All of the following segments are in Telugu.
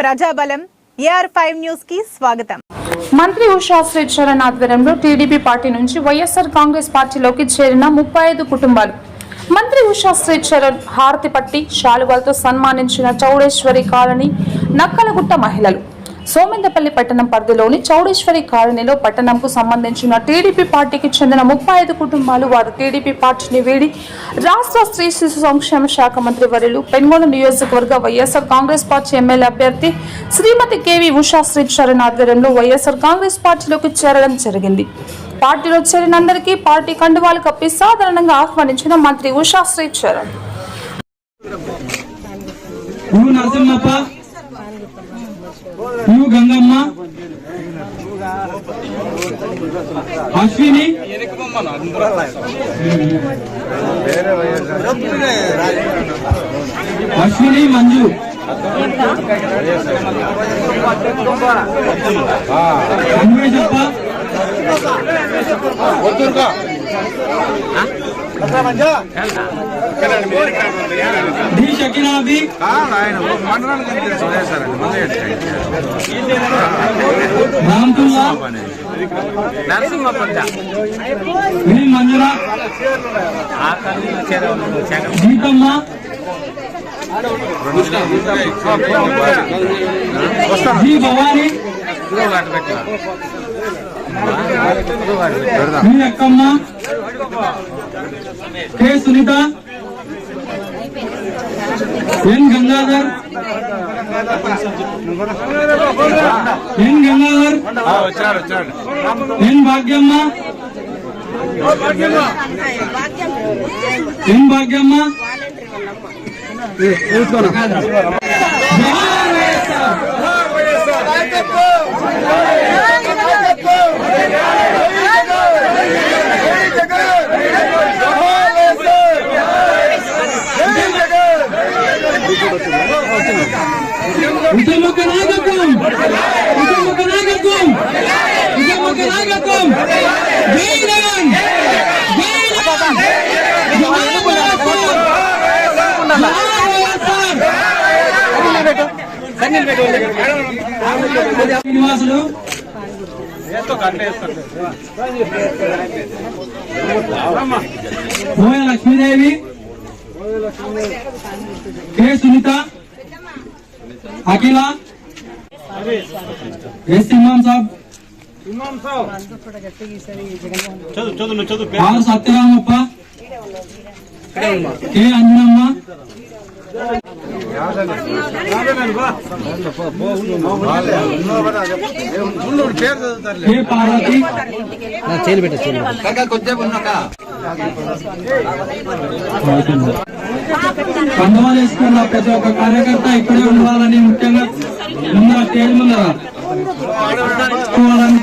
ప్రజాబలం ఏఆర్ ఫైవ్ న్యూస్కి స్వాగతం. మంత్రి ఉషా శ్రీచరణ్ ఆధ్వర్యంలో టీడీపీ పార్టీ నుంచి వైఎస్ఆర్ కాంగ్రెస్ పార్టీలోకి చేరిన ముప్పై ఐదు కుటుంబాలు. మంత్రి ఉషా శ్రీచరణ్ హారతి పట్టి శాలువాలతో సన్మానించిన చౌడేశ్వరి కాలనీ నక్కలగుట్ట మహిళలు. సోమెందపల్లి పట్టణం పరిధిలోని చౌడేశ్వరి కాలనీలో పట్టణంకు సంబంధించిన టీడీపీ పార్టీకి చెందిన ముప్పై ఐదు కుటుంబాలు వారు టీడీపీ పార్టీని వీడి రాష్ట్ర స్త్రీ శిశు సంక్షేమ శాఖ మంత్రి వర్యులు పెన్గొండ నియోజకవర్గ వైఎస్ఆర్ కాంగ్రెస్ పార్టీ ఎమ్మెల్యే అభ్యర్థి శ్రీమతి కేవీ ఉషా శ్రీచరణ్ ఆధ్వర్యంలో వైఎస్ఆర్ కాంగ్రెస్ పార్టీలోకి చేరడం జరిగింది. పార్టీలో చేరినందరికీ పార్టీ కండువాలు కప్పి సాధారణంగా ఆహ్వానించిన మంత్రి Usha Sri Charan U U Gangamma. Ashwini. Ashwini Manju. Anveshappa D Shakinabi Ramtulla V Manjula Geethamma Bhavani. V Akkamma K. Sunitha N. Gangadhar N. Gangadhar N. Bhagyamma N. Bhagyamma. జై. Y S R. ఉద్యమక నాయకత్వం ఉద్యమక నాయకత్వం ఉద్యమక నాయకత్వం జై జగన్ జై Jagan Srinivasulu Moya Lakshmidevi K Sunitha Akhila S Imam Sab. R Satyaramappa K Anjanamma వేసుకున్న ప్రతి ఒక్క కార్యకర్త ఇక్కడే ఉండాలని ముఖ్యంగా ముందర స్టేజ్ ముందర ఉండాలని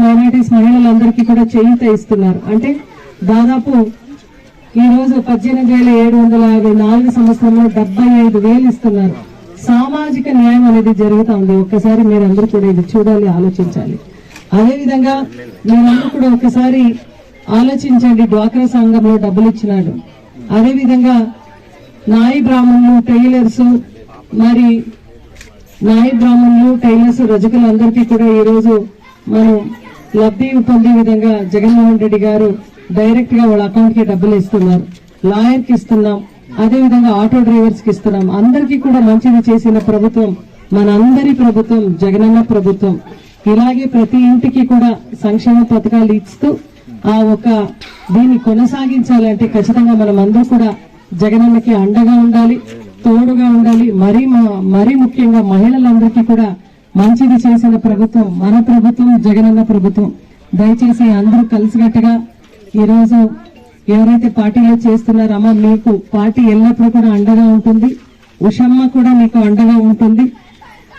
మైనారిటీస్ మహిళలందరికీ కూడా చేయూత ఇస్తున్నారు. అంటే దాదాపు ఈ రోజు పద్దెనిమిది వేల ఏడు వందల యాభై నాలుగు సంవత్సరంలో డెబ్బై ఐదు వేలు ఇస్తున్నారు. సామాజిక న్యాయం అనేది జరుగుతూ ఉంది. ఒక్కసారి మీరందరూ కూడా ఇది చూడాలి ఆలోచించాలి. అదేవిధంగా మీరందరూ కూడా ఒకసారి ఆలోచించండి డ్వాక్రా సంఘంలో డబ్బులు ఇచ్చినాడు. అదేవిధంగా నాయి బ్రాహ్మణులు టైలర్స్ మరి నాయి బ్రాహ్మణులు టైలర్స్ రజకులందరికీ కూడా ఈరోజు మనం లబ్ధి పొందే విధంగా జగన్మోహన్ రెడ్డి గారు డైరెక్ట్గా వాళ్ళ అకౌంట్కి డబ్బులు ఇస్తున్నారు. లాయర్కి ఇస్తున్నాం అదేవిధంగా ఆటో డ్రైవర్స్కి ఇస్తున్నాం. అందరికీ కూడా మంచిది చేసిన ప్రభుత్వం మనందరి ప్రభుత్వం జగనన్న ప్రభుత్వం. ఇలాగే ప్రతి ఇంటికి కూడా సంక్షేమ పథకాలు ఇస్తూ ఆ ఒక దీన్ని కొనసాగించాలంటే ఖచ్చితంగా మనం అందరూ కూడా జగనన్నకి అండగా ఉండాలి తోడుగా ఉండాలి. మరీ మ- మరీ ముఖ్యంగా మహిళలందరికీ కూడా మంచిది చేసిన ప్రభుత్వం మన ప్రభుత్వం జగనన్న ప్రభుత్వం. దయచేసి అందరూ కలిసికట్టుగా ఈరోజు ఎవరైతే పార్టీలో చేస్తున్నారో అమ్మ మీకు పార్టీ ఎల్లప్పుడూ కూడా అండగా ఉంటుంది. ఉషమ్మ కూడా మీకు అండగా ఉంటుంది.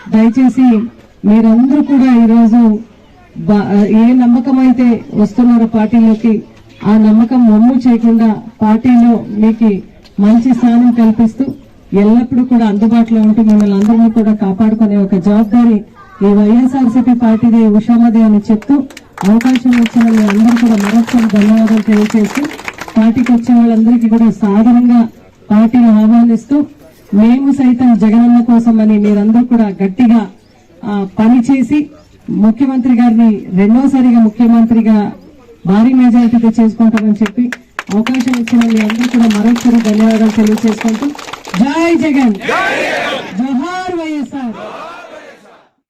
దయచేసి మీరందరూ కూడా ఈరోజు ఏ నమ్మకం అయితే వస్తున్నారో పార్టీలోకి ఆ నమ్మకం మమ్ము చేయకుండా పార్టీలో మీకు మంచి స్థానం కల్పిస్తూ ఎల్లప్పుడూ కూడా అందుబాటులో ఉంటూ మిమ్మల్ని అందరినీ కూడా కాపాడుకునే ఒక జవాబారి ఈ వైఎస్ఆర్సీపీ పార్టీది ఉషామదే అని చెప్తూ అవకాశం వచ్చిన మీ అందరూ కూడా మరొకసారి ధన్యవాదాలు తెలియజేసి పార్టీకి వచ్చిన వాళ్ళందరికీ కూడా సాధారణంగా పార్టీని ఆహ్వానిస్తూ మేము సైతం జగనన్న కోసం అని మీరందరూ కూడా గట్టిగా పనిచేసి ముఖ్యమంత్రి గారిని రెండోసారిగా ముఖ్యమంత్రిగా భారీ మెజారిటీతో చేసుకుంటామని చెప్పి అవకాశం ఇచ్చిన మీ అందరూ కూడా మరొకసారి ధన్యవాదాలు తెలియజేసుకుంటూ జై జగన్. జోహార్ వైఎస్ఆర్.